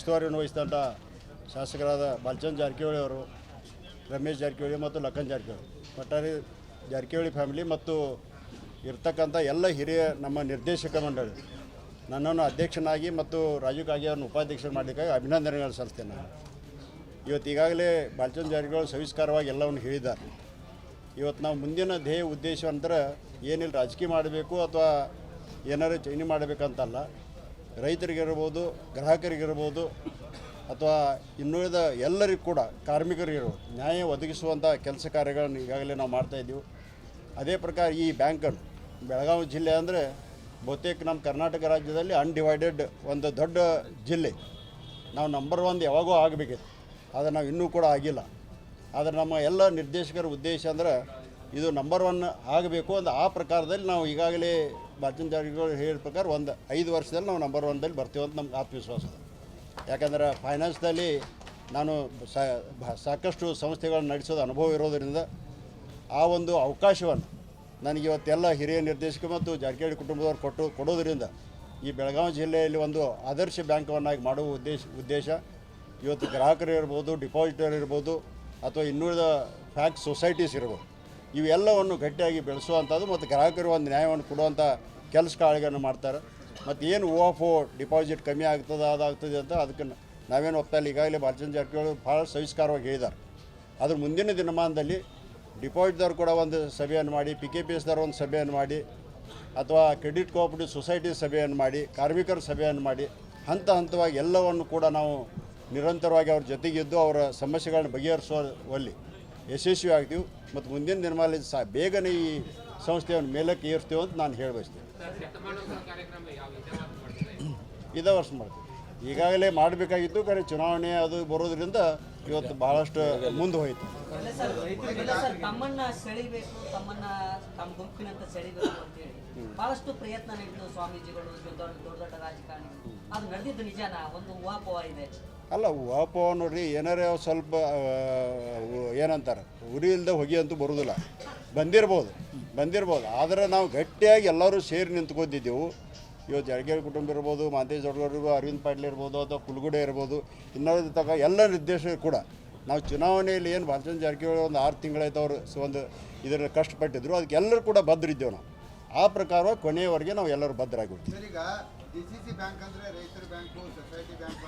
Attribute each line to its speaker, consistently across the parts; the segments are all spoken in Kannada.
Speaker 1: ಉಸ್ತುವಾರಿಯನ್ನು ವಹಿಸಿದಂಥ ಶಾಸಕರಾದ ಬಾಲ್ಚಂದ್ ಜಾರಕಿಹೊಳಿ ಅವರು, ರಮೇಶ್ ಜಾರಕಿಹೊಳಿ ಮತ್ತು ಲಖನ್ ಜಾರಕಿಹೊಳಿ. ಒಟ್ಟಾರೆ ಜಾರಕಿಹೊಳಿ ಫ್ಯಾಮಿಲಿ ಮತ್ತು ಇರ್ತಕ್ಕಂಥ ಎಲ್ಲ ಹಿರಿಯ ನಮ್ಮ ನಿರ್ದೇಶಕ ಮಂಡಳಿ, ನನ್ನನ್ನು ಅಧ್ಯಕ್ಷನಾಗಿ ಮತ್ತು ರಾಜೀವ್ ಕಾಗೆ ಅವರನ್ನು ಉಪಾಧ್ಯಕ್ಷ ಮಾಡಲಿಕ್ಕಾಗಿ ಅಭಿನಂದನೆಗಳು ಸಲ್ಲಿಸ್ತೇನೆ ನಾನು. ಇವತ್ತು ಈಗಾಗಲೇ ಬಾಲ್ಚಂದ್ ಜಾರಕಿಹೊಳಿ ಸವಿಸ್ಕಾರವಾಗಿ ಎಲ್ಲವನ್ನು ಹೇಳಿದ್ದಾರೆ. ಇವತ್ತು ನಾವು ಮುಂದಿನ ಧ್ಯೇಯ ಉದ್ದೇಶ ಅಂದ್ರೆ ಏನಿಲ್ಲ, ರಾಜಕೀಯ ಮಾಡಬೇಕು ಅಥವಾ ಏನಾರು ಚೈನಿ ಮಾಡಬೇಕಂತಲ್ಲ ರೈತರಿಗಿರ್ಬೋದು, ಗ್ರಾಹಕರಿಗಿರ್ಬೋದು, ಅಥವಾ ಇನ್ನುಳಿದ ಎಲ್ಲರಿಗೂ ಕೂಡ ಕಾರ್ಮಿಕರಿಗಿರ್ಬೋದು, ನ್ಯಾಯ ಒದಗಿಸುವಂಥ ಕೆಲಸ ಕಾರ್ಯಗಳನ್ನು ಈಗಾಗಲೇ ನಾವು ಮಾಡ್ತಾಯಿದ್ದೀವಿ ಅದೇ ಪ್ರಕಾರ ಈ ಬ್ಯಾಂಕನ್ನು, ಬೆಳಗಾವಿ ಜಿಲ್ಲೆ ಅಂದರೆ ಬಹುತೇಕ ನಮ್ಮ ಕರ್ನಾಟಕ ರಾಜ್ಯದಲ್ಲಿ ಅನ್ಡಿವೈಡೆಡ್ ಒಂದು ದೊಡ್ಡ ಜಿಲ್ಲೆ. ನಾವು ನಂಬರ್ ಒನ್ ಯಾವಾಗೂ ಆಗಬೇಕಿತ್ತು. ಆದರೆ ನಾವು ಇನ್ನೂ ಕೂಡ ಆಗಿಲ್ಲ. ಆದರೆ ನಮ್ಮ ಎಲ್ಲ ನಿರ್ದೇಶಕರ ಉದ್ದೇಶ ಅಂದ್ರೆ ಇದು ನಂಬರ್ ಒನ್ ಆಗಬೇಕು ಅಂತ ಆ ಪ್ರಕಾರದಲ್ಲಿ ನಾವು ಈಗಾಗಲೇ ಬಾಚನ್ ಜಾರಿಗಳು ಹೇಳಿದ ಪ್ರಕಾರ ಒಂದು ಐದು ವರ್ಷದಲ್ಲಿ ನಾವು ನಂಬರ್ ಒನ್ದಲ್ಲಿ ಬರ್ತೀವಿ ಅಂತ ನಮ್ಗೆ ಆತ್ಮವಿಶ್ವಾಸ ಇದೆ ಯಾಕಂದ್ರೆ ಫೈನಾನ್ಸ್ದಲ್ಲಿ ನಾನು ಸಾಕಷ್ಟು ಸಂಸ್ಥೆಗಳನ್ನು ನಡೆಸೋದು ಅನುಭವ ಇರೋದರಿಂದ ಆ ಒಂದು ಅವಕಾಶವನ್ನು ನನಗೆ ಇವತ್ತೆಲ್ಲ ಹಿರಿಯ ನಿರ್ದೇಶಕ ಮತ್ತು ಜಾರಕಿಹೊಳಿ ಕುಟುಂಬದವರು ಕೊಟ್ಟು, ಕೊಡೋದರಿಂದ ಈ ಬೆಳಗಾವಿ ಜಿಲ್ಲೆಯಲ್ಲಿ ಒಂದು ಆದರ್ಶ ಬ್ಯಾಂಕವನ್ನಾಗಿ ಮಾಡುವ ಉದ್ದೇಶ ಉದ್ದೇಶ ಇವತ್ತು ಗ್ರಾಹಕರು ಇರ್ಬೋದು ಡಿಪಾಸಿಟರ್ ಇರ್ಬೋದು ಅಥವಾ ಇನ್ನುಳಿದ ಫ್ಯಾಕ್ಸ್ ಸೊಸೈಟೀಸ್ ಇರ್ಬೋದು. ಇವೆಲ್ಲವನ್ನು ಗಟ್ಟಿಯಾಗಿ ಬೆಳೆಸುವಂಥದ್ದು ಮತ್ತು ಗ್ರಾಹಕರು ಒಂದು ನ್ಯಾಯವನ್ನು ಕೊಡುವಂಥ ಕೆಲಸ ಕಾರ್ಯಗಳನ್ನು ಮಾಡ್ತಾರೆ. ಮತ್ತು ಏನು ಓ ಡಿಪಾಸಿಟ್ ಕಮ್ಮಿ ಆಗ್ತದೆ, ಅದಾಗ್ತದೆ ಅಂತ ಅದಕ್ಕೆ ನಾವೇನು ಒಪ್ತಾ ಈಗಾಗಲೇ ಬಾಲಚಂದ್ರ ಜಾರಕಿಹೊಳಿ ಭಾಳ ಸವಿಸ್ಕಾರವಾಗಿ ಹೇಳಿದ್ದಾರೆ. ಅದ್ರ ಮುಂದಿನ ದಿನಮಾನದಲ್ಲಿ ಡಿಪಾಸಿಟ್ದವ್ರು ಕೂಡ ಒಂದು ಸಭೆಯನ್ನು ಮಾಡಿ ಪಿ ಕೆ ಪಿ ಎಸ್ದವ್ರು ಒಂದು ಸಭೆಯನ್ನು ಮಾಡಿ, ಅಥವಾ ಕ್ರೆಡಿಟ್ ಕೋಆಪರೇಟಿವ್ ಸೊಸೈಟಿ ಸಭೆಯನ್ನು ಮಾಡಿ, ಕಾರ್ಮಿಕರ ಸಭೆಯನ್ನು ಮಾಡಿ, ಹಂತ ಹಂತವಾಗಿ ಎಲ್ಲವನ್ನು ಕೂಡ ನಾವು ನಿರಂತರವಾಗಿ ಅವ್ರ ಜೊತೆಗಿದ್ದು ಅವರ ಸಮಸ್ಯೆಗಳನ್ನ ಬಗೆಹರಿಸುವಲ್ಲಿ ಯಶಸ್ವಿ ಆಗ್ತೀವಿ ಮತ್ತು ಮುಂದಿನ ದಿನಮಾನದಲ್ಲಿ ಸಹ ಬೇಗನೆ ಈ ಸಂಸ್ಥೆಯನ್ನು ಮೇಲಕ್ಕೆ ಏರ್ತೀವಿ ಅಂತ ನಾನು ಹೇಳಿ ಬಯಸ್ತೀನಿ ಇದೇ ವರ್ಷ ಮಾಡ್ತೀವಿ. ಈಗಾಗಲೇ ಮಾಡಬೇಕಾಗಿತ್ತು ಕರೆ ಚುನಾವಣೆ ಅದು ಬರೋದ್ರಿಂದ ಇವತ್ತು ಬಹಳಷ್ಟು ಮುಂದೆ ಹೋಯಿತು.
Speaker 2: ಬಹಳಷ್ಟು ಪ್ರಯತ್ನ ನಡೆದು ಸ್ವಾಮೀಜಿಗಳು ದೊಡ್ಡ ದೊಡ್ಡ ರಾಜಕಾರಣಿ ಅದು ನಡೆದಿದ್ದು ನಿಜಾನ? ಒಂದು ಊಹಾಪೋಹ ಇದೆ.
Speaker 1: ಅಲ್ಲ ವಾಪ ನೋಡ್ರಿ ಏನಾರೇ ಸ್ವಲ್ಪ ಏನಂತಾರೆ? ಉರಿ ಇಲ್ಲದೆ ಹೊಗೆ ಅಂತೂ ಬರೋದಿಲ್ಲ. ಬಂದಿರ್ಬೋದು ಬಂದಿರ್ಬೋದು. ಆದರೆ ನಾವು ಗಟ್ಟಿಯಾಗಿ ಎಲ್ಲರೂ ಸೇರಿ ನಿಂತ್ಕೊಂಡಿದ್ದೆವು. ಇವತ್ತು ಜಡಗೇರಿ ಕುಟುಂಬ ಇರ್ಬೋದು ಮಾಂತೇಶ್ ಇರ್ಬೋದು, ಅರವಿಂದ್ ಪಾಟೀಲ್ ಇರ್ಬೋದು, ಅಥವಾ ಕುಲ್ಗುಡೆ ಇರ್ಬೋದು ಇನ್ನೊಂದು ತಕ ಎಲ್ಲ ನಿರ್ದೇಶಕರು ಕೂಡ ನಾವು ಚುನಾವಣೆಯಲ್ಲಿ ಏನು ಭಾರತ ಜಾರಕಿಹೊಳಿ ಒಂದು ಆರು ತಿಂಗಳಾಯ್ತು ಅವರು ಒಂದು ಇದರ ಕಷ್ಟಪಟ್ಟಿದ್ರು. ಅದಕ್ಕೆ ಎಲ್ಲರೂ ಕೂಡ ಬದ್ರಿದ್ದೇವೆ ನಾವು. ಆ ಪ್ರಕಾರ ಕೊನೆಯವರೆಗೆ ನಾವು ಎಲ್ಲರೂ ಭದ್ರಾಗಿರ್ತೀವಿ
Speaker 3: ಈಗ ಬ್ಯಾಂಕ್ ಅಂದರೆ ರೈತರ ಬ್ಯಾಂಕು, ಸೊಸೈಟಿ ಬ್ಯಾಂಕ್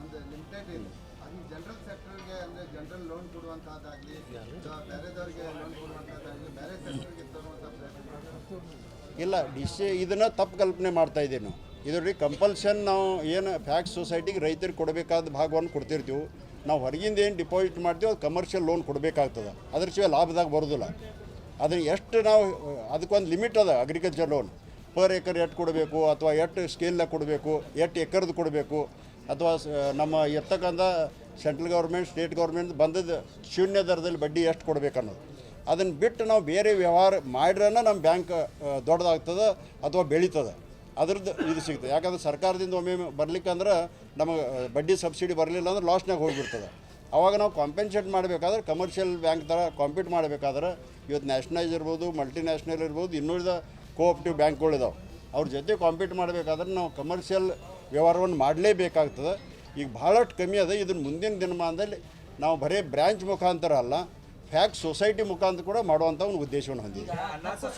Speaker 3: ಒಂದು ಲಿಮಿಟೆಡ್ ಇದೆ. ಜನರಲ್ ಸೆಕ್ಟರ್ಗೆ ಅಂದರೆ ಜನರಲ್ ಲೋನ್ ಕೊಡುವಂಥದ್ದಾಗಲಿ ಬೇರೆದವ್ರಿಗೆ ಲೋನ್ ಕೊಡುವಂಥದ್ದಾಗಲಿ ಬೇರೆ ಸೆಕ್ಟರ್ಗೆ ತರುವಂಥ ಪ್ರಯತ್ನ.
Speaker 1: ಇಲ್ಲ ಡಿಶ್ ಇದನ್ನು ತಪ್ಪು ಕಲ್ಪನೆ ಮಾಡ್ತಾ ಇದ್ದೀವಿ ನಾವು ಇದರಲ್ಲಿ ಕಂಪಲ್ಷನ್ ನಾವು ಏನು ಫ್ಯಾಕ್ಸ್ ಸೊಸೈಟಿಗೆ ರೈತರಿಗೆ ಕೊಡಬೇಕಾದ ಭಾಗವನ್ನು ಕೊಡ್ತಿರ್ತೀವಿ. ನಾವು ಹೊರಗಿಂದ ಏನು ಡಿಪಾಸಿಟ್ ಮಾಡ್ತೀವಿ ಅದು ಕಮರ್ಷಿಯಲ್ ಲೋನ್ ಕೊಡಬೇಕಾಗ್ತದೆ. ಅದ್ರ ಸಿವೆ ಲಾಭದಾಗ ಬರೋದಿಲ್ಲ. ಅದನ್ನು ಎಷ್ಟು ನಾವು ಅದಕ್ಕೊಂದು ಲಿಮಿಟ್ ಅದ ಅಗ್ರಿಕಲ್ಚರ್ ಲೋನ್ ಪರ್ ಏಕರ್ ಎಷ್ಟು ಕೊಡಬೇಕು ಅಥವಾ ಎಷ್ಟು ಸ್ಕೇಲ್ನಾಗ ಕೊಡಬೇಕು ಎಷ್ಟು ಎಕರ್ದು ಕೊಡಬೇಕು ಅಥವಾ ನಮ್ಮ ಇರ್ತಕ್ಕಂಥ ಸೆಂಟ್ರಲ್ ಗೌರ್ಮೆಂಟ್, ಸ್ಟೇಟ್ ಗೌರ್ಮೆಂಟ್ ಬಂದದ್ದು ಶೂನ್ಯ ದರದಲ್ಲಿ ಬಡ್ಡಿ ಎಷ್ಟು ಕೊಡಬೇಕನ್ನೋದು. ಅದನ್ನು ಬಿಟ್ಟು ನಾವು ಬೇರೆ ವ್ಯವಹಾರ ಮಾಡ್ರನ್ನ ನಮ್ಮ ಬ್ಯಾಂಕ್ ದೊಡ್ಡದಾಗ್ತದೆ ಅಥವಾ ಬೆಳೀತದೆ. ಅದ್ರದ್ದು ಇದು ಸಿಗ್ತದೆ. ಯಾಕಂದ್ರೆ ಸರ್ಕಾರದಿಂದ ಒಮ್ಮೆ ಬರ್ಲಿಕ್ಕಂದ್ರೆ ನಮಗೆ ಬಡ್ಡಿ ಸಬ್ಸಿಡಿ ಬರಲಿಲ್ಲ ಅಂದ್ರೆ ಲಾಸ್ನಾಗ ಹೋಗಿಬಿಡ್ತದೆ. ಅವಾಗ ನಾವು ಕಾಂಪೆನ್ಸೇಟ್ ಮಾಡಬೇಕಾದ್ರೆ ಕಮರ್ಷಿಯಲ್ ಬ್ಯಾಂಕ್ ಥರ ಕಾಂಪೀಟ್ ಮಾಡಬೇಕಾದ್ರೆ ಇವತ್ತು ನ್ಯಾಷನಲೈಸ್ ಇರ್ಬೋದು ಮಲ್ಟಿನ್ಯಾಷನಲ್ ಇರ್ಬೋದು, ಇನ್ನುಳಿದ ಕೋಆಪ್ಟಿವ್ ಬ್ಯಾಂಕ್ಗಳಿದಾವೆ ಅವ್ರ ಜೊತೆ ಕಾಂಪೀಟ್ ಮಾಡಬೇಕಾದ್ರೆ ನಾವು ಕಮರ್ಷಿಯಲ್ ವ್ಯವಹಾರವನ್ನು ಮಾಡಲೇಬೇಕಾಗ್ತದೆ. ಈಗ ಭಾಳಷ್ಟು ಕಮ್ಮಿ ಅದ. ಇದನ್ನು ಮುಂದಿನ ದಿನಮಾನದಲ್ಲಿ ನಾವು ಬರೀ ಬ್ರ್ಯಾಂಚ್ ಮುಖಾಂತರ ಅಲ್ಲ ಫ್ಯಾಕ್ಸ್ ಸೊಸೈಟಿ ಮುಖಾಂತರ ಕೂಡ ಮಾಡುವಂಥ ಒಂದು ಉದ್ದೇಶವನ್ನು ಹೊಂದಿದೆ.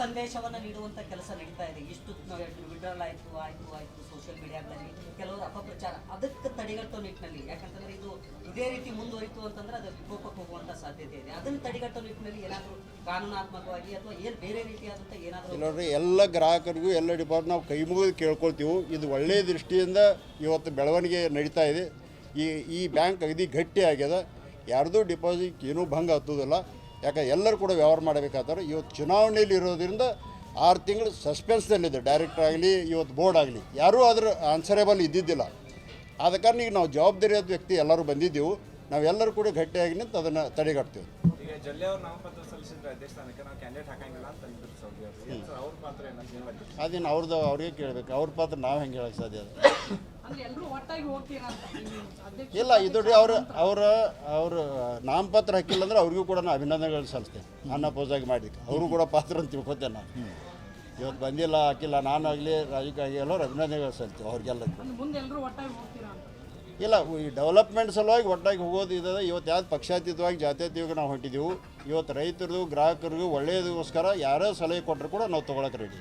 Speaker 2: ಸಂದೇಶವನ್ನು ನೀಡುವಂತ ಕೆಲಸ ನಡೀತಾ ಇದೆ. ಇಷ್ಟು ವಿಡ್ರಾಲ್ ಆಯಿತು ಆಯಿತು ಆಯಿತು ಸೋಷಿಯಲ್ ಮೀಡಿಯಾದಲ್ಲಿ ಕೆಲವರು ಅಪಪ್ರಚಾರ. ಅದಕ್ಕೆ ತಡೆಗಟ್ಟೋ ನಿಟ್ಟಿನಲ್ಲಿ ಯಾಕಂತಂದ್ರೆ ಇದು ಇದೇ ರೀತಿ ಮುಂದುವರಿತು ಅಂತಂದ್ರೆ ಅದು ವಿಕೋಪಕ್ಕೆ ಹೋಗುವಂತ ಸಾಧ್ಯತೆ ಇದೆ. ಅದನ್ನು ತಡೆಗಟ್ಟೋ ನಿಟ್ಟಿನಲ್ಲಿ ಏನಾದರೂ ಕಾನೂನಾತ್ಮಕವಾಗಿ ಅಥವಾ ಏನು ಬೇರೆ ರೀತಿಯಾದಂಥ ಏನಾದರೂ
Speaker 1: ನೋಡ್ರಿ ಎಲ್ಲ ಗ್ರಾಹಕರಿಗೂ ಎಲ್ಲ ಡಿಪಾರ್ಟ್ ನಾವು ಕೈ ಮುಗಿದು ಕೇಳ್ಕೊಳ್ತೀವಿ. ಇದು ಒಳ್ಳೆಯ ದೃಷ್ಟಿಯಿಂದ ಇವತ್ತು ಬೆಳವಣಿಗೆ ನಡೀತಾ ಇದೆ. ಈ ಈ ಬ್ಯಾಂಕ್ ಅಗದಿ ಗಟ್ಟಿ ಆಗ್ಯದ ಯಾರ್ದು ಡಿಪಾಸಿಟ್ ಏನೂ ಭಂಗ ಹತ್ತೋದಿಲ್ಲ ಯಾಕೆ ಎಲ್ಲರೂ ಕೂಡ ವ್ಯವಹಾರ ಮಾಡಬೇಕಾದ್ರೆ ಇವತ್ತು ಚುನಾವಣೆಯಲ್ಲಿ ಇರೋದ್ರಿಂದ ಆರು ತಿಂಗಳು ಸಸ್ಪೆನ್ಸ್ನಲ್ಲಿದೆ ಡೈರೆಕ್ಟರ್ ಆಗಲಿ ಇವತ್ತು ಬೋರ್ಡ್ ಆಗಲಿ. ಯಾರೂ ಅದ್ರ ಆನ್ಸರೇಬಲ್ ಇದ್ದಿದ್ದಿಲ್ಲ. ಆದ ಕಾರಣ ಈಗ ನಾವು ಜವಾಬ್ದಾರಿಯಾದ ವ್ಯಕ್ತಿ ಎಲ್ಲರೂ ಬಂದಿದ್ದೆವು. ನಾವೆಲ್ಲರೂ ಕೂಡ ಗಟ್ಟಿಯಾಗಿ ನಿಂತು ಅದನ್ನು ತಡೆಗಟ್ತೇವೆ. ಅದೇನು ಅವ್ರದ್ದು ಅವ್ರಿಗೆ ಕೇಳಬೇಕು. ಅವ್ರ ಪಾತ್ರ ನಾವು ಹೆಂಗೆ ಹೇಳಕ್ಕೆ ಸಾಧ್ಯ ಅದು?
Speaker 4: ಅಂದ್ರೆ ಎಲ್ಲರೂ ಒಟ್ಟಾಗಿ ಹೋಗ್ತೀರಾ ಅಂತ.
Speaker 1: ಇಲ್ಲ ಇದು ಅವರು ಅವರ ಅವರು ನಾಮಪತ್ರ ಹಾಕಿಲ್ಲ ಅಂದ್ರೆ ಅವ್ರಿಗೂ ಕೂಡ ನಾನು ಅಭಿನಂದನೆಗಳು ಸಲ್ಲಿಸ್ತೇನೆ ನನ್ನ ಪೋಸಾಗಿ ಮಾಡಿದ್ದಕ್ಕೆ ಅವರು ಕೂಡ ಪಾತ್ರ ಅಂತ ತಿಳ್ಕೊತೇನೆ ನಾನು. ಇವತ್ತು ಬಂದಿಲ್ಲ ಹಾಕಿಲ್ಲ ನಾನಾಗಲಿ ರಾಜಕೀಯ ಎಲ್ಲರೂ ಅಭಿನಂದನೆಗಳು ಸಲ್ತೆ ಅವ್ರಿಗೆಲ್ಲ
Speaker 4: ಅಂದ್ರೆ ಮುಂದೆ ಎಲ್ಲರೂ ಒಟ್ಟಾಗಿ ಹೋಗ್ತೀರಾ ಅಂತ.
Speaker 1: ಇಲ್ಲ ಈ ಡೆವಲಪ್ಮೆಂಟ್ ಸಲುವಾಗಿ ಒಟ್ಟಾಗಿ ಹೋಗೋದು ಇದೆ ಇವತ್ತು ಯಾವ್ದು ಪಕ್ಷಾತೀತವಾಗಿ ಜಾತ್ಯತೀತವಾಗಿ ನಾವು ಹೊಂಟಿದ್ದೀವಿ. ಇವತ್ತು ರೈತರದು ಗ್ರಾಹಕರಿಗೂ ಒಳ್ಳೆಯದಕ್ಕೋಸ್ಕರ ಯಾರೋ ಸಲಹೆ ಕೊಟ್ಟರು ಕೂಡ ನಾವು ತೊಗೊಳಕ್ಕೆ ready